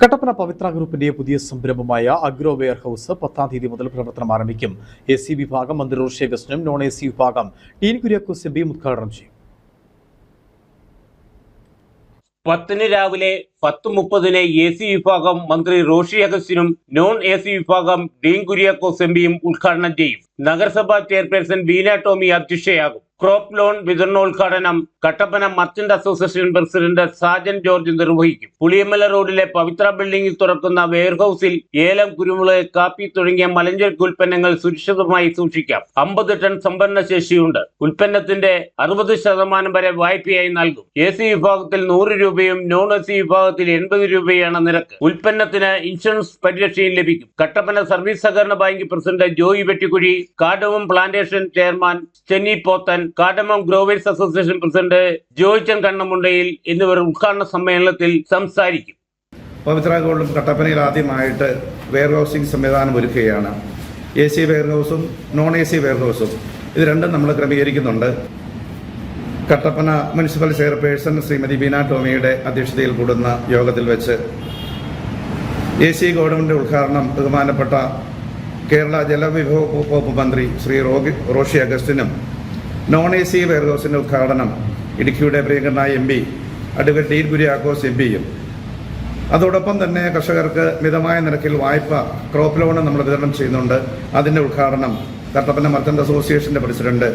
കട്ടപ്പന പവിത്ര ഗ്രൂപ്പിന്റെ പുതിയ സംരംഭമായ അഗ്രോ വെയർ ഹൗസ് പത്താം തീയതി മുതൽ പ്രവർത്തനം ആരംഭിക്കും. എ സി വിഭാഗം മന്ത്രി റോഷി അഗസ്റ്റിനും നോൺ എ സി വിഭാഗം ടീൻ കുര്യാക്കോസ് എം പിയും ഉദ്ഘാടനം ചെയ്യും. പത്തിന് രാവിലെ പത്ത് മുപ്പതിന് എ സി വിഭാഗം മന്ത്രി റോഷി അഗസ്റ്റിനും നോൺ എ സി വിഭാഗം ഡീൻ കുര്യാക്കോസ് എം പിയും ഉദ്ഘാടനം ചെയ്യും. നഗരസഭാ ചെയർപേഴ്സൺ ബീന ടോമി അധ്യക്ഷയാകും. ക്രോപ്പ് ലോൺ വിതരണോദ്ഘാടനം Kattappana merchant association president Sajan George നിർവഹിക്കും. പുളിയമല റോഡിലെ പവിത്ര ബിൽഡിംഗിൽ തുറക്കുന്ന വെയർഹൌസിൽ ഏലം കുരുമുളക് കാപ്പി തുടങ്ങിയ മലഞ്ചരക്ക് ഉൽപ്പന്നങ്ങൾ സുരക്ഷിതമായി സൂക്ഷിക്കാം. അമ്പത് ടൺ സംഭരണ ശേഷിയുണ്ട് ഉൽപ്പന്നത്തിന്റെ അറുപത് ശതമാനം വരെ വായ്പയായി നൽകും. എ സി വിഭാഗത്തിൽ നൂറ് രൂപയും നോൺ എ സി വിഭാഗത്തിൽ എൺപത് രൂപയാണ് നിരക്ക്. ഉൽപ്പന്നത്തിന് ഇൻഷുറൻസ് പരിരക്ഷയും ലഭിക്കും. കട്ടപ്പന സർവീസ് സഹകരണ bank president Joy Vettikuzhi കാടവും plantation chairman Chenny Pothan cardamom growers association president Joychan Kannamundayil എന്നിവർ ഉദ്ഘാടന സമ്മേളനത്തിൽ സംസാരിക്കും. പവിത്ര ഗോൾഡും കട്ടപ്പനയിൽ ആദ്യമായിട്ട് വെയർ ഹൗസിംഗ് സംവിധാനം ഒരുക്കുകയാണ്. എ സി വെയർ ഹൗസും നോൺ എ സി വെയർ ഹൗസും ഇത് രണ്ടും നമ്മൾ ക്രമീകരിക്കുന്നുണ്ട്. കട്ടപ്പന മുനിസിപ്പൽ ചെയർപേഴ്സൺ ശ്രീമതി ബീന ടോമിയുടെ അധ്യക്ഷതയിൽ കൂടുന്ന യോഗത്തിൽ വെച്ച് എ സി ഗോഡമിന്റെ ഉദ്ഘാടനം ബഹുമാനപ്പെട്ട കേരള ജലവിഭവ വകുപ്പ് മന്ത്രി ശ്രീ റോഷി അഗസ്റ്റിനും നോൺ എ സി വെയർ ഹൗസിന്റെ ഉദ്ഘാടനം ഇടുക്കിയുടെ പ്രിയങ്കരനായ M P advocate Dean Kuriakose M പിയും. അതോടൊപ്പം തന്നെ കർഷകർക്ക് മിതമായ നിരക്കിൽ വായ്പ ക്രോപ്പ് ലോൺ നമ്മൾ വിതരണം ചെയ്യുന്നുണ്ട്. അതിന്റെ ഉദ്ഘാടനം കട്ടപ്പന മർച്ചന്റ് അസോസിയേഷന്റെ പ്രസിഡന്റ്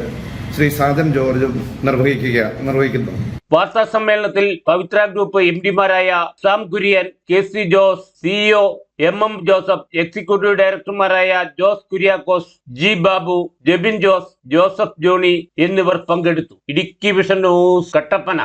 ശ്രീ സാജൻ ജോർജും നിർവഹിക്കുക നിർവഹിക്കുന്നു. വാർത്താ സമ്മേളനത്തിൽ Pavithra group M ഡിമാരായ Sam Kurian K C Jose CEO M M Joseph executive ഡയറക്ടർമാരായ Jose Kuriakose G Babu Jebin Jose Joseph Johny എന്നിവർ പങ്കെടുത്തു. Idukki vision news Kattappana.